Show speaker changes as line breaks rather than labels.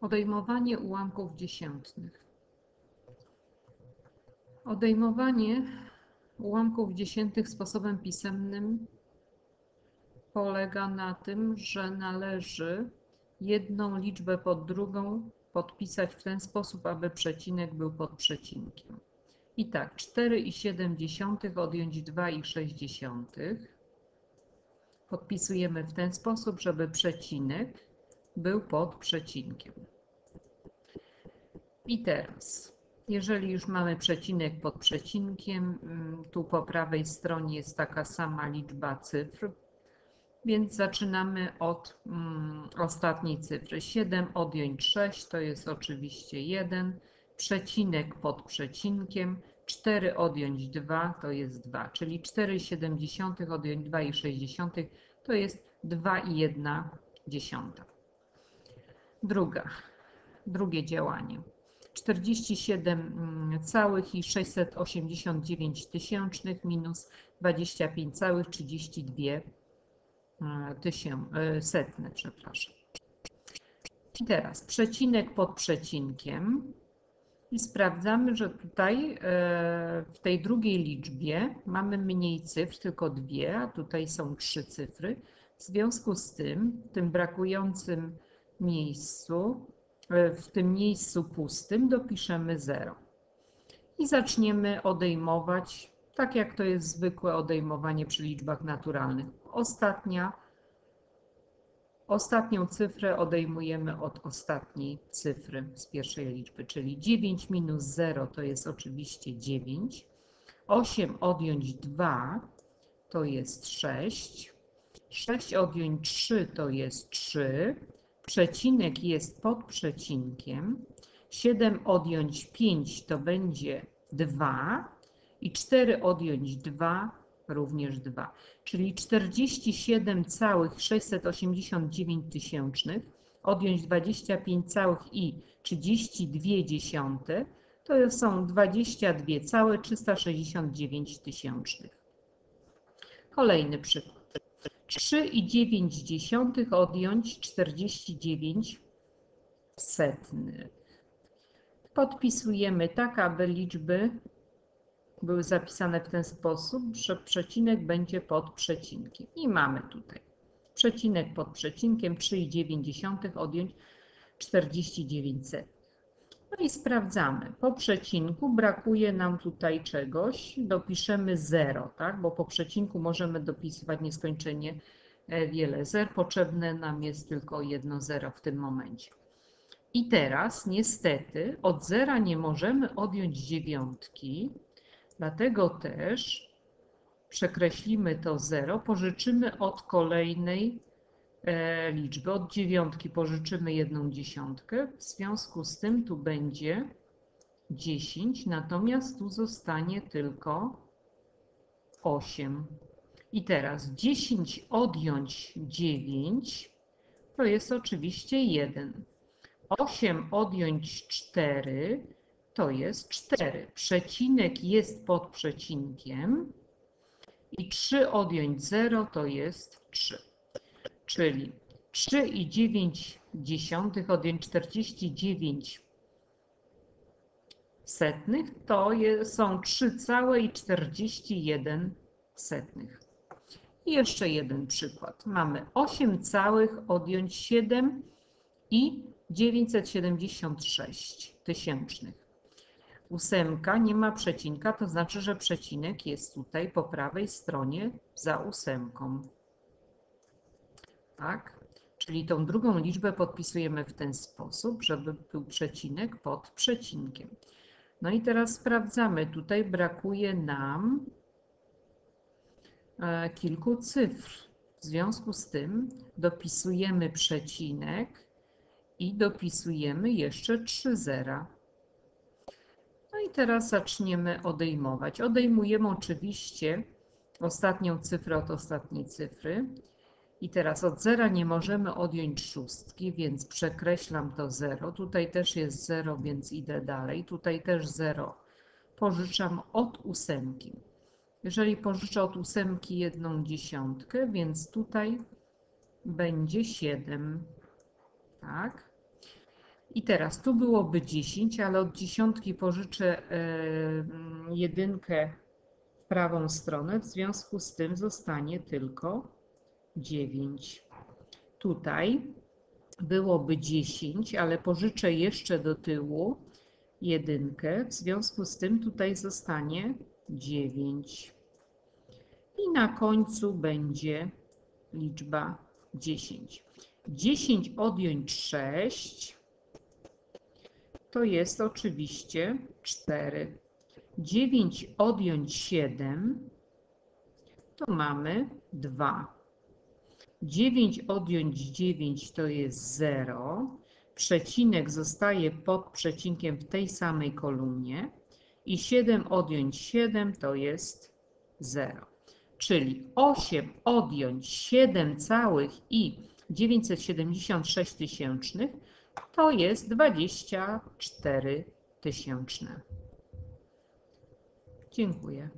Odejmowanie ułamków dziesiętnych. Odejmowanie ułamków dziesiętnych sposobem pisemnym polega na tym, że należy jedną liczbę pod drugą podpisać w ten sposób, aby przecinek był pod przecinkiem. I tak, 4,7 odjąć 2,6 podpisujemy w ten sposób, żeby przecinek był pod przecinkiem. I teraz, jeżeli już mamy przecinek pod przecinkiem, mm, tu po prawej stronie jest taka sama liczba cyfr, więc zaczynamy od mm, ostatniej cyfry. 7 odjąć 6 to jest oczywiście 1, przecinek pod przecinkiem, 4 odjąć 2 to jest 2, czyli 4,7 odjąć 2,6 to jest 2,1 dziesiąta. Druga, drugie działanie. 47 mm, całych i 689 tysięcznych minus 25,32 tysię, e, setne, przepraszam. I teraz przecinek pod przecinkiem i sprawdzamy, że tutaj e, w tej drugiej liczbie mamy mniej cyfr, tylko dwie, a tutaj są trzy cyfry. W związku z tym, tym brakującym miejscu, e, w tym miejscu pustym dopiszemy 0. I zaczniemy odejmować, tak jak to jest zwykłe odejmowanie przy liczbach naturalnych. Ostatnia Ostatnią cyfrę odejmujemy od ostatniej cyfry z pierwszej liczby, czyli 9 minus 0 to jest oczywiście 9. 8 odjąć 2 to jest 6. 6 odjąć 3 to jest 3. Przecinek jest pod przecinkiem. 7 odjąć 5 to będzie 2. I 4 odjąć 2 również 2, czyli 47,689 tysięcznych odjąć 25 całych i 32 dziesiąte to są 22,369 tysięcznych. Kolejny przykład. 3,9 odjąć 49 setny. Podpisujemy tak, aby liczby były zapisane w ten sposób, że przecinek będzie pod przecinkiem. I mamy tutaj przecinek pod przecinkiem 3,9 odjąć 49 No i sprawdzamy. Po przecinku brakuje nam tutaj czegoś. Dopiszemy 0, tak? bo po przecinku możemy dopisywać nieskończenie e, wiele zer. Potrzebne nam jest tylko jedno zero w tym momencie. I teraz niestety od zera nie możemy odjąć dziewiątki, Dlatego też przekreślimy to 0, pożyczymy od kolejnej liczby, od dziewiątki pożyczymy jedną dziesiątkę, w związku z tym tu będzie 10, natomiast tu zostanie tylko 8. I teraz 10 odjąć 9 to jest oczywiście 1. 8 odjąć 4 to jest 4. Przecinek jest pod przecinkiem i 3 odjąć 0 to jest 3. Czyli 3,9 odjąć 49 setnych to są 3,41 setnych. I jeszcze jeden przykład. Mamy 8 całych odjąć 7 i 976 tysięcznych ósemka nie ma przecinka, to znaczy, że przecinek jest tutaj po prawej stronie za ósemką. Tak? Czyli tą drugą liczbę podpisujemy w ten sposób, żeby był przecinek pod przecinkiem. No i teraz sprawdzamy. Tutaj brakuje nam e, kilku cyfr. W związku z tym dopisujemy przecinek i dopisujemy jeszcze trzy zera. No i teraz zaczniemy odejmować. Odejmujemy oczywiście ostatnią cyfrę od ostatniej cyfry. I teraz od zera nie możemy odjąć szóstki, więc przekreślam to 0. Tutaj też jest 0, więc idę dalej. Tutaj też 0. Pożyczam od ósemki. Jeżeli pożyczę od ósemki jedną dziesiątkę, więc tutaj będzie 7. Tak? I teraz tu byłoby 10, ale od dziesiątki pożyczę e, jedynkę w prawą stronę, w związku z tym zostanie tylko 9. Tutaj byłoby 10, ale pożyczę jeszcze do tyłu jedynkę, w związku z tym tutaj zostanie 9. I na końcu będzie liczba 10. 10 odjąć 6 to jest oczywiście 4. 9 odjąć 7 to mamy 2. 9 odjąć 9 to jest 0. Przecinek zostaje pod przecinkiem w tej samej kolumnie. I 7 odjąć 7 to jest 0. Czyli 8 odjąć 7 całych i 976 tysięcznych to jest 24 tysięczne. Dziękuję.